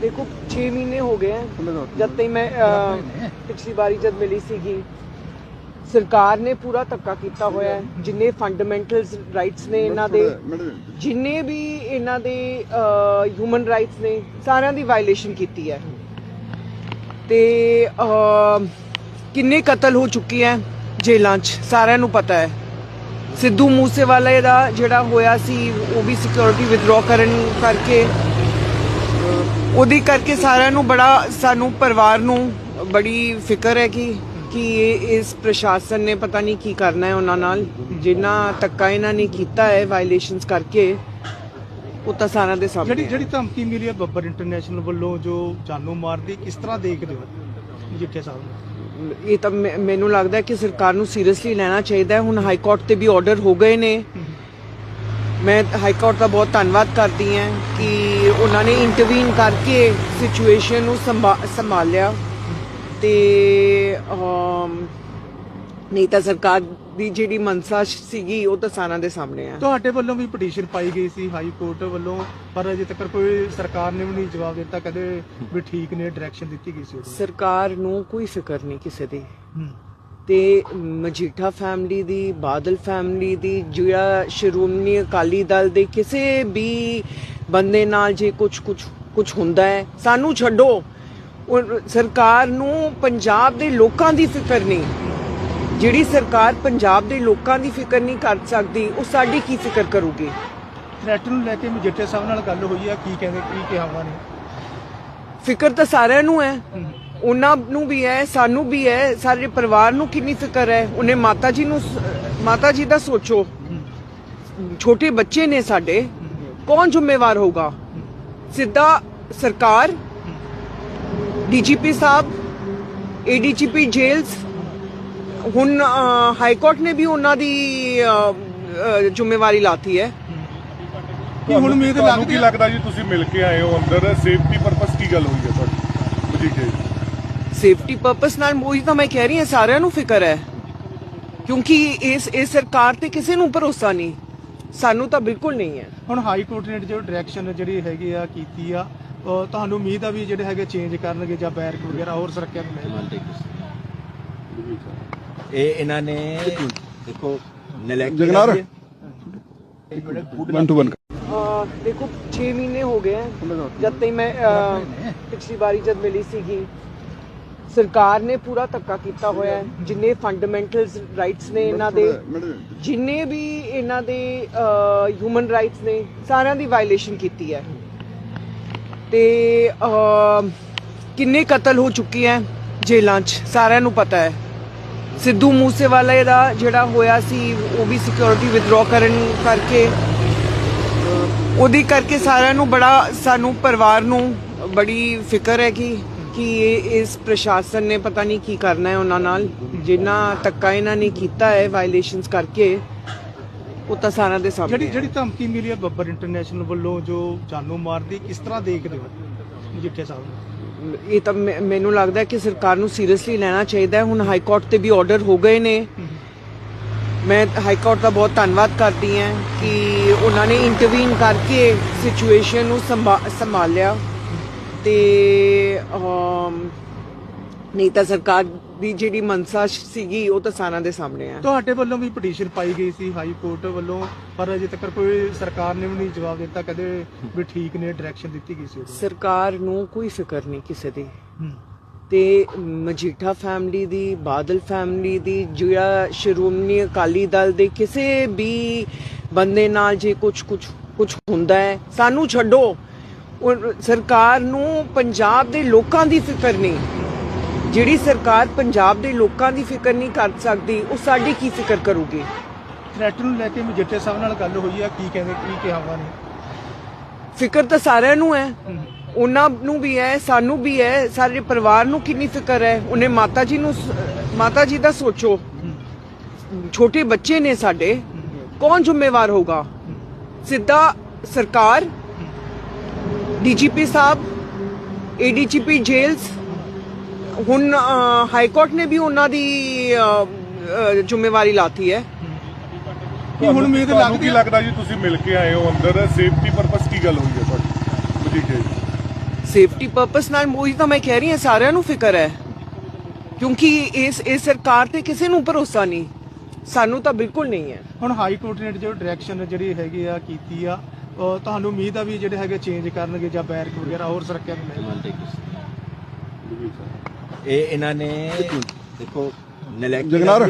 ਦੇਖੋ 6 ਮਹੀਨੇ ਹੋ ਗਏ ਤੱਕ ਮੈਂ ਅਹ, ਪਿਛਲੀ ਵਾਰੀ ਜਦ ਮਿਲੀ ਸੀਗੀ ਸਰਕਾਰ ਨੇ ਪੂਰਾ ਧੱਕਾ ਕੀਤਾ ਹੋਇਆ ਹੈ ਜਿੰਨੇ ਫੰਡਾਮੈਂਟਲਸ ਰਾਈਟਸ ਨੇ ਇਹਨਾਂ ਦੇ ਜਿੰਨੇ ਵੀ ਇਹਨਾਂ ਦੇ ਹਿਊਮਨ ਰਾਈਟਸ ਨੇ ਸਾਰਿਆਂ ਦੀ ਵਾਇਲੇਸ਼ਨ ਕੀਤੀ ਹੈ। ਤੇ ਕਿੰਨੇ ਕਤਲ ਹੋ ਚੁੱਕੇ ਹੈ ਜੇਲ੍ਹਾਂ 'ਚ ਸਾਰਿਆਂ ਨੂੰ ਪਤਾ ਹੈ। ਸਿੱਧੂ ਮੂਸੇਵਾਲੇ ਦਾ ਜਿਹੜਾ ਹੋਇਆ ਸੀ ਉਹ ਵੀ ਸਿਕਿਉਰਿਟੀ ਵਿਦਡਰਾ ਕਰਨ ਕਰਕੇ ਉਹਦੀ ਕਰਕੇ ਸਾਰਿਆਂ ਨੂੰ ਬੜਾ ਸਾਨੂੰ ਪਰਿਵਾਰ ਨੂੰ ਬੜੀ ਫਿਕਰ ਹੈ ਕਿ ਕਿ ਇਹ ਇਸ ਪ੍ਰਸ਼ਾਸਨ ਨੇ ਪਤਾ ਨਹੀਂ ਕੀ ਕਰਨਾ ਹੈ ਉਹਨਾਂ ਨਾਲ। ਜਿੰਨਾ ਧੱਕਾ ਇਹਨਾਂ ਨੇ ਕੀਤਾ ਹੈ ਵਾਇਲੇਸ਼ਨਸ ਕਰਕੇ ਉਹ ਤਾਂ ਸਾਰਿਆਂ ਦੇ ਸਾਹਮਣੇ ਜਿਹੜੀ। ਜਿਹੜੀ ਧਮਕੀ ਮਿਲੀ ਹੈ ਬੱਬਰ ਇੰਟਰਨੈਸ਼ਨਲ ਵੱਲੋਂ ਜੋ ਜਾਨੋਂ ਮਾਰਦੀ ਕਿਸ ਤਰ੍ਹਾਂ ਦੇਖਦੇ ਹੋ? ਜਿੱਥੇ ਸਾਹਿਬ ਇਹ ਤਾਂ ਮੈਨੂੰ ਲੱਗਦਾ ਕਿ ਸਰਕਾਰ ਨੂੰ ਸੀਰੀਅਸਲੀ ਲੈਣਾ ਚਾਹੀਦਾ ਹੈ। ਹੁਣ ਹਾਈ ਕੋਰਟ ਤੇ ਵੀ ਆਰਡਰ ਹੋ ਗਏ ਨੇ। ਮੈਂ ਹਾਈ ਕੋਰਟ ਦਾ ਬਹੁਤ ਧੰਨਵਾਦ ਕਰਦੀ ਹਾਂ ਕਿ ਉਹਨਾਂ ਨੇ ਇੰਟਰਵੀਨ ਕਰਕੇ ਸਿਚੁਏਸ਼ਨ ਨੂੰ ਸੰਭਾ- ਸੰਭਾਲਿਆ ਤੇ ਨਹੀਂ ਤਾਂ ਸਰਕਾਰ ਦੀ ਜਿਹੜੀ ਮਨਸਾ ਸੀਗੀ ਉਹ ਤਾਂ ਸਾਰਿਆਂ ਦੇ ਸਾਹਮਣੇ ਆ ਤੁਹਾਡੇ ਵੱਲੋਂ ਵੀ ਪਟੀਸ਼ਨ ਪਾਈ ਗਈ ਸੀ ਹਾਈ ਕੋਰਟ ਵੱਲੋਂ ਪਰ ਅਜੇ ਤੱਕ ਕੋਈ ਸਰਕਾਰ ਨੇ ਵੀ ਨਹੀਂ ਜਵਾਬ ਦਿੱਤਾ ਕਦੇ ਵੀ ਠੀਕ ਨੇ ਡਾਇਰੈਕਸ਼ਨ ਦਿੱਤੀ ਗਈ ਸੀ। ਸਰਕਾਰ ਨੂੰ ਕੋਈ ਫਿਕਰ ਨਹੀਂ ਕਿਸੇ ਦੀ। ਤੇ ਮਜੀਠਾ ਫੈਮਿਲੀ ਦੀ ਬਾਦਲ ਫੈਮਿਲੀ ਦੀ ਜਿਹੜਾ ਸ਼੍ਰੋਮਣੀ ਅਕਾਲੀ ਦਲ ਦੇ ਕਿਸੇ ਵੀ ਬੰਦੇ ਨਾਲ ਜੇ ਕੁਝ ਕੁਝ ਕੁਝ ਹੁੰਦਾ ਹੈ ਸਾਨੂੰ ਛੱਡੋ। ਸਰਕਾਰ ਨੂੰ ਪੰਜਾਬ ਦੇ ਲੋਕਾਂ ਦੀ ਫਿਕਰ ਨਹੀਂ। ਜਿਹੜੀ ਸਰਕਾਰ ਪੰਜਾਬ ਦੇ ਲੋਕਾਂ ਦੀ ਫਿਕਰ ਨਹੀਂ ਕਰ ਸਕਦੀ ਉਹ ਸਾਡੀ ਕੀ ਫਿਕਰ ਕਰੂਗੀ? ਥ੍ਰੈਟ ਨੂੰ ਲੈ ਕੇ ਮਜੀਠੇ ਸਾਹਿਬ ਨਾਲ ਗੱਲ ਹੋਈ ਆ ਕੀ ਕਹਿੰਦੇ ਕੀ ਕਿਹਾਵਾ ਨੇ? ਫਿਕਰ ਤਾਂ ਸਾਰਿਆਂ ਨੂੰ ਹੈ। ਹੂੰ। ਉਹਨਾਂ ਨੂੰ ਵੀ ਹੈ ਸਾਨੂੰ ਵੀ ਹੈ ਸਾਰੇ ਪਰਿਵਾਰ ਨੂੰ ਕਿੰਨੀ ਫਿਕਰ ਹੈ। ਉਹਨੇ ਮਾਤਾ ਜੀ ਨੂੰ ਮਾਤਾ ਜੀ ਦਾ ਸੋਚੋ। ਛੋਟੇ ਬੱਚੇ ਨੇ ਸਾਡੇ। ਕੌਣ ਜ਼ਿੰਮੇਵਾਰ ਹੋਗਾ ਸਿੱਧਾ ਸਰਕਾਰ ਡੀਜੀਪੀ ਸਾਹਿਬ ਏਡੀਜੀਪੀ ਜੇਲਸ ਹੁਣ ਹਾਈ ਕੋਰਟ ਨੇ ਵੀ ਉਹਨਾਂ ਦੀ ਜ਼ਿੰਮੇਵਾਰੀ ਲਾਤੀ ਹੈ। ਕੀ ਹੁਣ ਉਮੀਦ ਲੱਗਦੀ ਲੱਗਦਾ ਜੀ ਤੁਸੀਂ ਮਿਲ ਕੇ ਆਏ ਹੋ ਅੰਦਰ? ਸੇਫਟੀ ਪਰਪਸ ਕੀ ਗੱਲ ਹੋਈ ਹੈ ਤੁਹਾਡੀ? ਮਜੀਠੇ ਸੇਫਟੀ ਪਰਪਸ ਨਾਲ ਉਹੀ ਤਾਂ ਮੈਂ ਕਹਿ ਰਹੀ ਹਾਂ ਸਾਰਿਆਂ ਨੂੰ ਫਿਕਰ ਹੈ। ਕਿਉਂਕਿ ਇਸ ਇਸ ਸਰਕਾਰ ਤੇ ਕਿਸੇ ਨੂੰ ਭਰੋਸਾ ਨਹੀਂ। ਸਾਨੂੰ ਤਾਂ ਬਿਲਕੁਲ ਨਹੀਂ ਹੈ। ਹੁਣ ਹਾਈ ਕੋਰਟ ਨੇ ਜੋ ਡਾਇਰੈਕਸ਼ਨ ਜਿਹੜੀ ਹੈਗੀ ਆ ਕੀਤੀ ਆ ਤੁਹਾਨੂੰ ਉਮੀਦ ਆ ਵੀ ਜਿਹੜੇ ਹੈਗੇ ਚੇਂਜ ਕਰਨਗੇ ਜਾਂ ਬੈਰਕ ਵਗੈਰਾ ਹੋਰ ਸੁਰੱਖਿਆ ਨੂੰ ਕੇ? ਇਹ ਇਹਨਾਂ ਨੇ ਦੇਖੋ ਨਲੈਕ ਜਗਨਾਰ। ਵਨ ਟੂ ਵਨ ਦੇਖੋ 6 ਮਹੀਨੇ ਹੋ ਗਏ ਜਦ ਤੱਕ ਮੈਂ ਪਿਛਲੀ ਵਾਰੀ ਜਦ ਮਿਲੀ ਸੀਗੀ ਸਰਕਾਰ ਨੇ ਪੂਰਾ ਧੱਕਾ ਕੀਤਾ ਹੋਇਆ ਹੈ। ਜਿੰਨੇ ਫੰਡਾਮੈਂਟਲਸ ਰਾਈਟਸ ਨੇ ਇਹਨਾਂ ਦੇ ਜਿੰਨੇ ਵੀ ਇਹਨਾਂ ਦੇ ਹਿਊਮਨ ਰਾਈਟਸ ਨੇ ਸਾਰਿਆਂ ਦੀ ਵਾਇਲੇਸ਼ਨ ਕੀਤੀ ਹੈ। ਤੇ ਕਿੰਨੇ ਕਤਲ ਹੋ ਚੁੱਕੇ ਹੈ ਜੇਲ੍ਹਾਂ 'ਚ ਸਾਰਿਆਂ ਨੂੰ ਪਤਾ ਹੈ। ਸਿੱਧੂ ਮੂਸੇਵਾਲੇ ਦਾ ਜਿਹੜਾ ਹੋਇਆ ਸੀ ਉਹ ਵੀ ਸਿਕਿਉਰਿਟੀ ਵਿਦਡਰਾ ਕਰਨ ਕਰਕੇ ਉਹਦੀ ਕਰਕੇ ਸਾਰਿਆਂ ਨੂੰ ਬੜਾ ਸਾਨੂੰ ਪਰਿਵਾਰ ਨੂੰ ਬੜੀ ਫਿਕਰ ਹੈ ਕਿ ਕਿ ਇਹ ਇਸ ਪ੍ਰਸ਼ਾਸਨ ਨੇ ਪਤਾ ਨਹੀਂ ਕੀ ਕਰਨਾ ਹੈ ਉਹਨਾਂ ਨਾਲ। ਜਿੰਨਾ ਧੱਕਾ ਇਹਨਾਂ ਨੇ ਕੀਤਾ ਹੈ ਵਾਇਲੇਸ਼ਨਸ ਕਰਕੇ ਉਹ ਤਾਂ ਸਾਰਿਆਂ ਦੇ ਸਾਹਮਣੇ ਜਿਹੜੀ। ਜਿਹੜੀ ਧਮਕੀ ਮਿਲੀ ਹੈ ਬੱਬਰ ਇੰਟਰਨੈਸ਼ਨਲ ਵੱਲੋਂ ਜੋ ਜਾਨੋਂ ਮਾਰਦੀ ਕਿਸ ਤਰ੍ਹਾਂ ਦੇਖਦੇ ਹੋ ਜਿੱਥੇ ਸਾਹਿਬ? ਨੂੰ ਇਹ ਤਾਂ ਮੈਨੂੰ ਲੱਗਦਾ ਕਿ ਸਰਕਾਰ ਨੂੰ ਸੀਰੀਅਸਲੀ ਲੈਣਾ ਚਾਹੀਦਾ ਹੈ। ਹੁਣ ਹਾਈ ਕੋਰਟ ਤੇ ਵੀ ਆਰਡਰ ਹੋ ਗਏ ਨੇ। ਮੈਂ ਹਾਈ ਕੋਰਟ ਦਾ ਬਹੁਤ ਧੰਨਵਾਦ ਕਰਦੀ ਹਾਂ ਕਿ ਉਹਨਾਂ ਨੇ ਇੰਟਰਵੀਨ ਕਰਕੇ ਸਿਚੁਏਸ਼ਨ ਨੂੰ ਸੰਭਾ- ਸੰਭਾਲਿਆ। ਤੇ ਨਹੀਂ ਤਾਂ ਸਰਕਾਰ ਦੀ ਜਿਹੜੀ ਮਨਸਾ ਸੀਗੀ ਉਹ ਤਾਂ ਸਾਰਿਆਂ ਦੇ ਸਾਹਮਣੇ ਆ ਤੁਹਾਡੇ ਵੱਲੋਂ ਵੀ ਪਟੀਸ਼ਨ ਪਾਈ ਗਈ ਸੀ ਹਾਈ ਕੋਰਟ ਵੱਲੋਂ ਪਰ ਅਜੇ ਤੱਕ ਕੋਈ ਸਰਕਾਰ ਨੇ ਵੀ ਨਹੀਂ ਜਵਾਬ ਦਿੱਤਾ ਕਦੇ ਵੀ ਠੀਕ ਨੇ ਡਾਇਰੈਕਸ਼ਨ ਦਿੱਤੀ ਗਈ ਸੀ। ਸਰਕਾਰ ਨੂੰ ਕੋਈ ਫਿਕਰ ਨਹੀਂ ਕਿਸੇ ਦੀ। ਤੇ ਮਜੀਠਾ ਫੈਮਿਲੀ ਦੀ ਬਾਦਲ ਫੈਮਿਲੀ ਦੀ ਜਿਹੜਾ ਸ਼੍ਰੋਮਣੀ ਅਕਾਲੀ ਦਲ ਦੇ ਕਿਸੇ ਵੀ ਬੰਦੇ ਨਾਲ ਜੇ ਕੁਝ ਕੁਝ ਕੁਝ ਹੁੰਦਾ ਹੈ ਸਾਨੂੰ ਛੱਡੋ ਸਰਕਾਰ ਨੂੰ ਪੰਜਾਬ ਦੇ ਲੋਕਾਂ ਦੀ ਫਿਕਰ ਨਹੀਂ। ਜਿਹੜੀ ਸਰਕਾਰ ਪੰਜਾਬ ਦੇ ਲੋਕਾਂ ਦੀ ਫਿਕਰ ਨਹੀਂ ਕਰ ਸਕਦੀ ਉਹ ਸਾਡੀ ਕੀ ਫਿਕਰ ਕਰੂਗੀ? ਥ੍ਰੈਟ ਨੂੰ ਲੈ ਕੇ ਮਜੀਠੇ ਸਾਹਿਬ ਨਾਲ ਗੱਲ ਹੋਈ ਆ ਕੀ ਕਹਿੰਦੇ ਕੀ ਕਿਹਾਵਾ ਨੇ? ਫਿਕਰ ਤਾਂ ਸਾਰਿਆਂ ਨੂੰ ਹੈ। ਉਹਨਾਂ ਨੂੰ ਵੀ ਹੈ ਸਾਨੂੰ ਵੀ ਹੈ ਸਾਰੇ ਪਰਿਵਾਰ ਨੂੰ ਕਿੰਨੀ ਫਿਕਰ ਹੈ? ਉਹਨੇ ਮਾਤਾ ਜੀ ਨੂੰ ਮਾਤਾ ਜੀ ਦਾ ਸੋਚੋ। ਛੋਟੇ ਬੱਚੇ ਨੇ ਸਾਡੇ। ਕੌਣ ਜ਼ਿੰਮੇਵਾਰ ਹੋਗਾ ਸਿੱਧਾ ਸਰਕਾਰ ਡੀਜੀਪੀ ਸਾਹਿਬ ਏਡੀਜੀਪੀ ਜੇਲਸ ਹੁਣ ਹਾਈ ਕੋਰਟ ਨੇ ਵੀ ਉਹਨਾਂ ਦੀ ਜ਼ਿੰਮੇਵਾਰੀ ਲਾਤੀ ਹੈ। ਕੀ ਹੁਣ ਉਮੀਦ ਲੱਗਦੀ ਲੱਗਦਾ ਜੀ ਤੁਸੀਂ ਮਿਲ ਕੇ ਆਏ ਹੋ ਅੰਦਰ? ਸੇਫਟੀ ਪਰਪਸ ਕੀ ਗੱਲ ਹੋਈ ਹੈ ਤੁਹਾਡੀ? ਮਜੀਠੇ ਸੇਫਟੀ ਪਰਪਸ ਨਾਲ ਉਹੀ ਤਾਂ ਮੈਂ ਕਹਿ ਰਹੀ ਹਾਂ ਸਾਰਿਆਂ ਨੂੰ ਫਿਕਰ ਹੈ। ਕਿਉਂਕਿ ਇਸ ਇਸ ਸਰਕਾਰ ਤੇ ਕਿਸੇ ਨੂੰ ਭਰੋਸਾ ਨਹੀਂ। ਸਾਨੂੰ ਤਾਂ ਬਿਲਕੁਲ ਨਹੀਂ ਹੈ। ਹੁਣ ਹਾਈ ਕੋਰਟ ਨੇ ਜੋ ਡਾਇਰੈਕਸ਼ਨ ਜਿਹੜੀ ਹੈਗੀ ਆ ਕੀਤੀ ਆ ਤੁਹਾਨੂੰ ਉਮੀਦ ਆ ਵੀ ਜਿਹੜੇ ਹੈਗੇ ਚੇਂਜ ਕਰਨਗੇ ਜਾਂ ਬੈਰਕ ਵਗੈਰਾ ਹੋਰ ਸੁਰੱਖਿਆ ਮਿਲੇਗੀ ਇਹ ਇਹਨਾਂ ਨੇ ਦੇਖੋ ਨਲੈਕੀ ਜਗਨਾਰ।